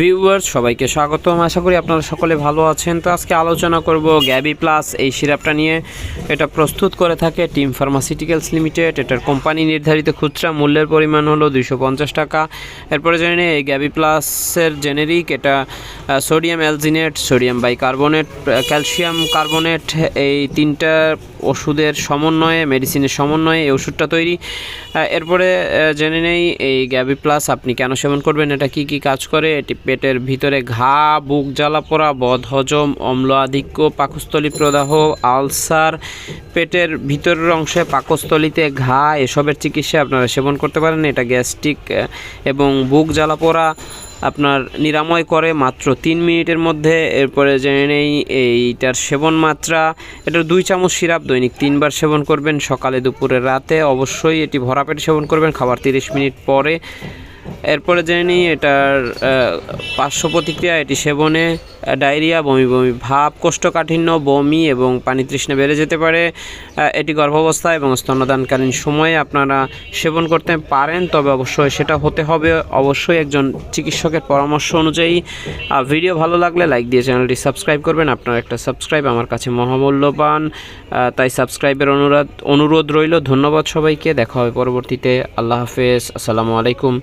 Viewers সবাইকে স্বাগতম। আশা করি আপনারা সকলে ভালো আছেন। তো আজকে আলোচনা করব গ্যাবি প্লাস এই সিরাপটা নিয়ে। এটা প্রস্তুত করে থাকে টিম ফার্মাসিউটিক্যালস লিমিটেড এটার কোম্পানি নির্ধারিত খুচরা মূল্যের পরিমাণ হলো দুইশো পঞ্চাশ টাকা। এরপরে জেনে এই গ্যাবি প্লাসের জেনেরিক এটা sodium alginate sodium bicarbonate calcium carbonate এই তিনটা ওষুধের সমন্বয়ে মেডিসিনের সমন্বয়ে এই ওষুধটা তৈরি। এরপরে জেনে নেই, এই গ্যাবি প্লাস আপনি কেন সেবন করবেন? এটা কি কি কাজ করে? এটি পেটের ভিতরে ঘা, বুক জ্বালা পোড়া, বদহজম অম্ল আধিক্য পাকস্থলী প্রদাহ, আলসার, পেটের ভিতরের অংশে পাকস্থলীতে ঘা, এসবের চিকিৎসা আপনারা সেবন করতে পারেন। এটা গ্যাস্ট্রিক এবং বুক জ্বালা পোড়া আপনার নিরাময় করে মাত্র তিন মিনিটের মধ্যে। এরপরে জেনে নেই এইটার সেবন মাত্রা। এটার দুই চামচ সিরাপ, দৈনিক তিনবার সেবন করবেন। সকালে, দুপুরে, রাতে অবশ্যই এটি ভরা পেটে সেবন করবেন। খাবার তিরিশ মিনিট পরে এরপরে জেনে নিই এটার পার্শ্ব প্রতিক্রিয়া এটি সেবনে ডায়রিয়া, বমি বমি, ভাব, কোষ্ঠকাঠিন্য, বমি এবং পানি তৃষ্ণা বেড়ে যেতে পারে। এটি গর্ভাবস্থা এবং স্তন্যদানকালীন সময়ে আপনারা সেবন করতে পারেন, তবে অবশ্যই সেটা হতে হবে। অবশ্যই একজন চিকিৎসকের পরামর্শ অনুযায়ী। ভিডিও ভালো লাগলে লাইক দিয়ে চ্যানেলটি সাবস্ক্রাইব করবেন। আপনার একটা সাবস্ক্রাইব আমার কাছে মহামূল্যবান। তাই সাবস্ক্রাইবের অনুরোধ অনুরোধ রইল। ধন্যবাদ সবাইকে। দেখা হবে পরবর্তীতে। আল্লাহ হাফেজ। আসসালামু আলাইকুম।